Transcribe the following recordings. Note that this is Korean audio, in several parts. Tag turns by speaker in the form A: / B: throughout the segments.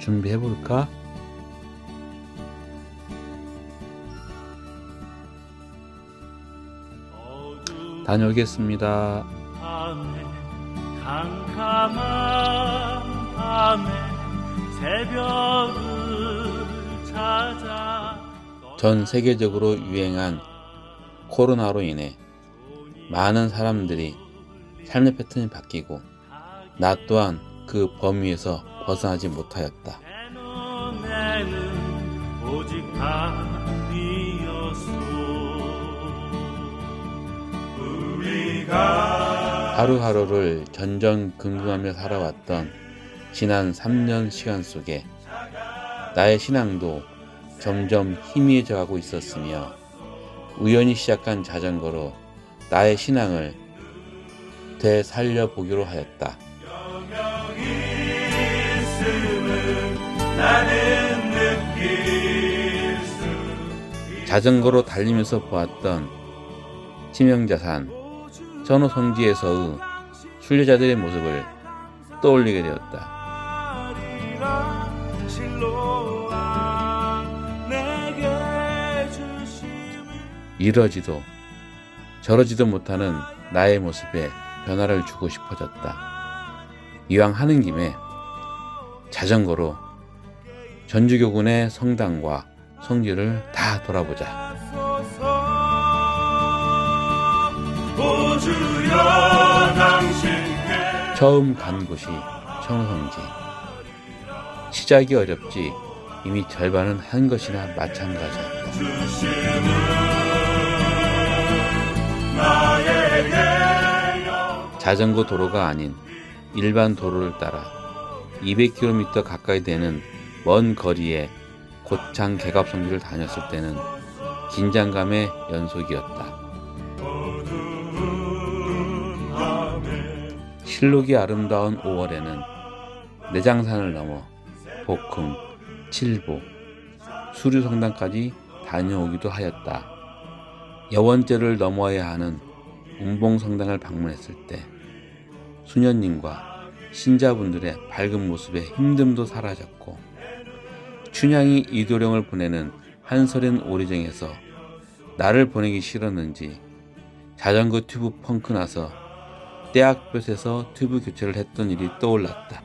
A: 준비해 볼까? 다녀오겠습니다.
B: 밤에 캄캄한 밤에 새벽을 찾아
A: 전 세계적으로 유행한 코로나로 인해 많은 사람들이 삶의 패턴이 바뀌고 나 또한 그 범위에서 벗어나지 못하였다. 하루하루를 전전긍긍하며 살아왔던 지난 3년 시간 속에 나의 신앙도 점점 희미해져 가고 있었으며 우연히 시작한 자전거로 나의 신앙을 되살려 보기로 하였다. 자전거로 달리면서 보았던 치명자산 전후 성지에서의 순례자들의 모습을 떠올리게 되었다. 이러지도 저러지도 못하는 나의 모습에 변화를 주고 싶어졌다. 이왕 하는 김에 자전거로 전주교군의 성당과 성지를 다 돌아보자. 처음 간 곳이 청성지. 시작이 어렵지 이미 절반은 한 것이나 마찬가지였다. 자전거 도로가 아닌 일반 도로를 따라 200km 가까이 되는 먼 거리에 고창 개갑성지를 다녔을 때는 긴장감의 연속이었다. 실록이 아름다운 5월에는 내장산을 넘어 복흥, 칠보, 수류성당까지 다녀오기도 하였다. 여원제를 넘어야 하는 운봉성당을 방문했을 때 수녀님과 신자분들의 밝은 모습에 힘듦도 사라졌고 춘향이 이도령을 보내는 한설인 오리정에서 나를 보내기 싫었는지 자전거 튜브 펑크 나서 떼학볕에서 튜브 교체를 했던 일이 떠올랐다.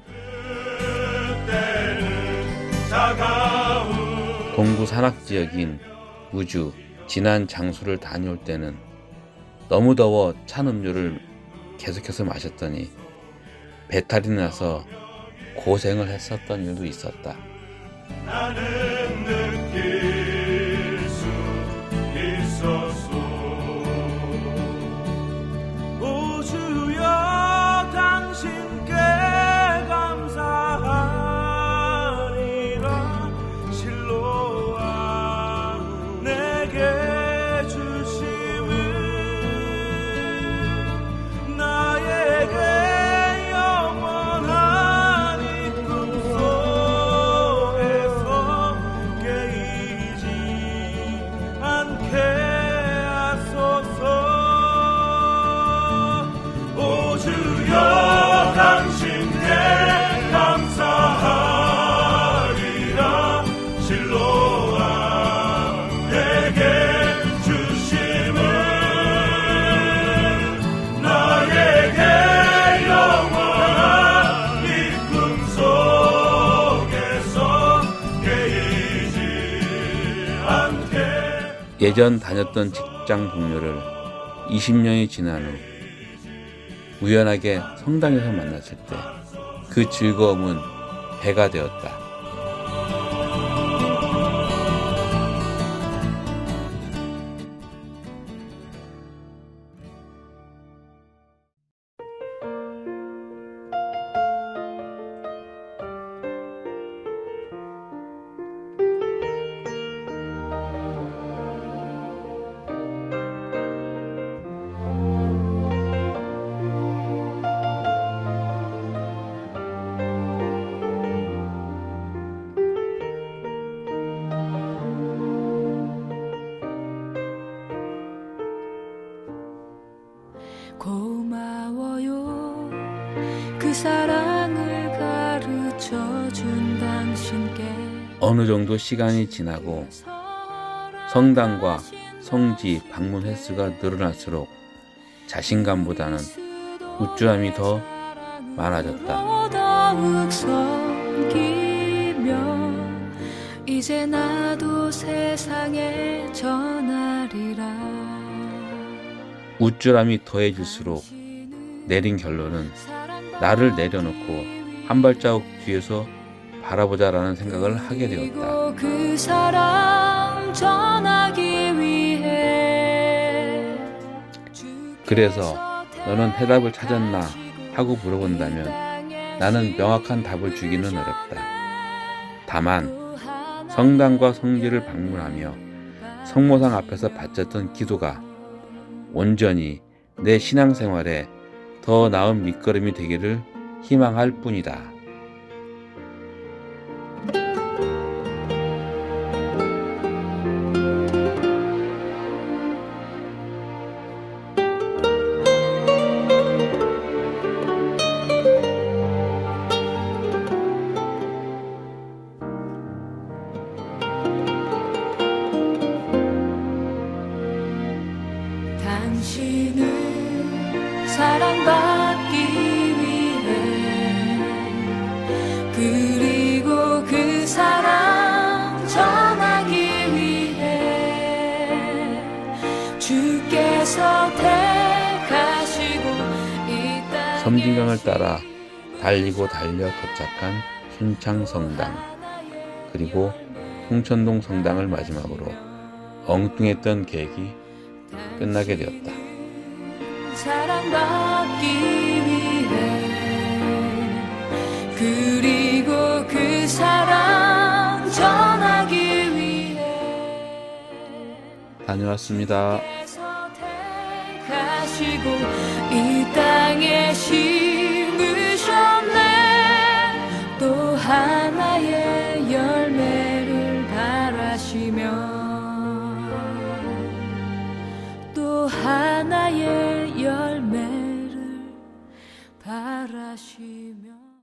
A: 동부 산악 지역인 우주 진한 장소를 다녀올 때는 너무 더워 찬 음료를 계속해서 마셨더니 배탈이 나서 고생을 했었던 일도 있었다.
B: 나는
A: 예전 다녔던 직장 동료를 20년이 지난 후 우연하게 성당에서 만났을 때 그 즐거움은 배가 되었다.
C: 고마워요 그 사랑을 가르쳐 준 당신
A: 어느 정도 시간이 지나고 성당과 성지 방문 횟수가 늘어날수록 자신감보다는 우쭐함이 더 많아졌다.
C: 이제 나도 세상에 전하리라
A: 우쭐함이 더해질수록 내린 결론은 나를 내려놓고 한 발자국 뒤에서 바라보자라는 생각을 하게 되었다.
C: 그
A: 그래서 너는 해답을 찾았나 하고 물어본다면 나는 명확한 답을 주기는 어렵다. 다만 성당과 성지를 방문하며 성모상 앞에서 바쳤던 기도가 온전히 내 신앙생활에 더 나은 밑거름이 되기를 희망할 뿐이다. 섬진강을 따라 달리고 달려 도착한 순창 성당 그리고 홍천동 성당을 마지막으로 엉뚱했던 계획이 끝나게 되었다.
C: 사랑받기 위해 그리고 그 사랑 전하기 위해
A: 다녀왔습니다.
C: 땅에 심으셨네. 또 하나의 열매를 바라시며